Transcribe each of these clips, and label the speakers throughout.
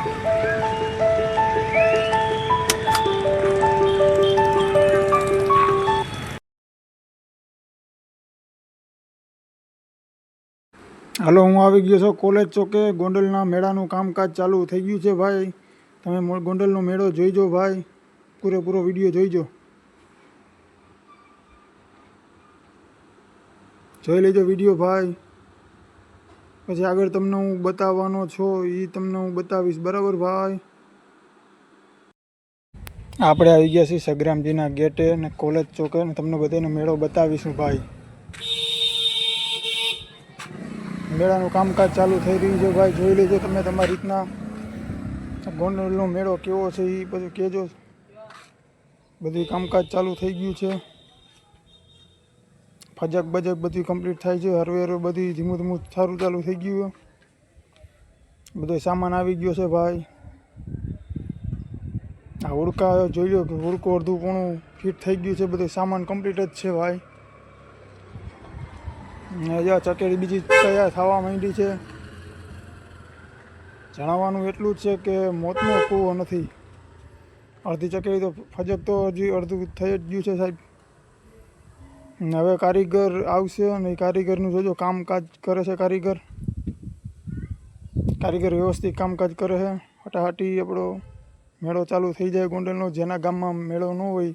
Speaker 1: હાલો, હું આવી ગયો છું કોલેજ ચોકે. ગોંડલના મેળાનું કામકાજ ચાલુ થઈ ગયું છે ભાઈ. તમે ગોંડલનો મેળો જોઈજો ભાઈ. પૂરેપૂરો વીડિયો જોઈજો. જોઈ લેજો વીડિયો ભાઈ. પછી આગળ તમને હું બતાવવાનો છો એ તમને હું બતાવીશ. બરાબર ભાઈ? આપણે આવી ગયા છીએ સગ્રામજીના ગેટે અને કોલેજ ચોકે અને તમને બધાને મેળો બતાવીશું ભાઈ. મેળાનું કામકાજ ચાલુ થઈ રહ્યું છે ભાઈ. જોઈ લેજો તમે તમારી રીતના. ગોંડલનો મેળો કેવો છે એ બધું કહેજો બધું કામકાજ ચાલુ થઈ ગયું છે. ફજક બજક બધું કમ્પ્લીટ થાય છે હરવે હરવે બધું ધીમું ધીમું સારું ચાલુ થઈ ગયું બધો સામાન આવી ગયો છે ભાઈ. આ હુડકા જોઈ લો કે હુડકો અડધું પૂણું ફિટ થઈ ગયું છે, બધું સામાન કમ્પ્લીટ જ છે ભાઈ. જ્યાં ચકેડી બીજી તૈયાર થવા માંડી છે. જણાવવાનું એટલું જ છે કે મોતનો કૂવો નથી. અડધી ચકેડી તો ફજક તો હજી અડધું થઈ જ ગયું છે સાહેબ. હવે કારીગર આવશે અને કારીગરનું જોજો કામકાજ કરે છે કારીગર. કારીગર વ્યવસ્થિત કામકાજ કરે છે. હટાહટી આપણો મેળો ચાલુ થઈ જાય ગોંડલનો. જેના ગામમાં મેળો ન હોય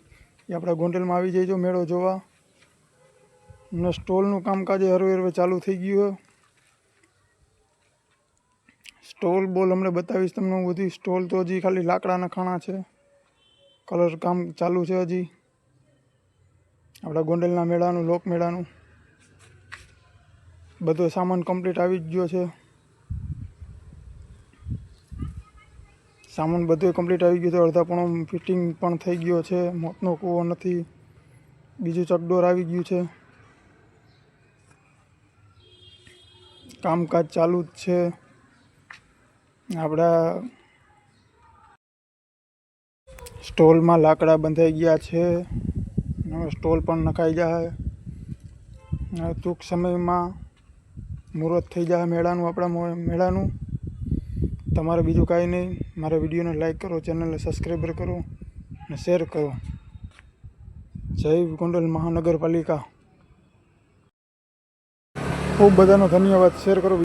Speaker 1: એ આપણા ગોંડલમાં આવી જઈજો મેળો જોવા. ને સ્ટોલનું કામકાજ હરવે હરવે ચાલુ થઈ ગયું સ્ટોલ બોલ હમણાં બતાવીશ તમને હું બધી. સ્ટોલ તો હજી ખાલી લાકડાના ખાણા છે. કલર કામ ચાલુ છે હજી. આપણા ગોંડલના મેળાનું લોક મેળાનું બધો સામાન કમ્પ્લીટ આવી જ ગયો છે. સામાન બધું કમ્પ્લીટ આવી ગયું છે. અડધા પણ ફિટિંગ પણ થઈ ગયો છે. મોતનો કૂવો નથી. બીજું ચકડોર આવી ગયું છે. કામકાજ ચાલુ જ છે. આપણા સ્ટોલમાં લાકડા બંધાઈ ગયા છે. સ્ટોલ પણ નખાઈ જાય ટૂંક સમયમાં મુહૂર્ત થઈ જાય મેળાનું, આપણા મેળાનું. તમારે બીજું કાંઈ નહીં. મારા વિડીયોને લાઈક કરો, ચેનલને સબસ્ક્રાઈબર કરો અને શેર કરો. જય ગોંડલ મહાનગરપાલિકા. ખૂબ બધાનો ધન્યવાદ. શેર કરો.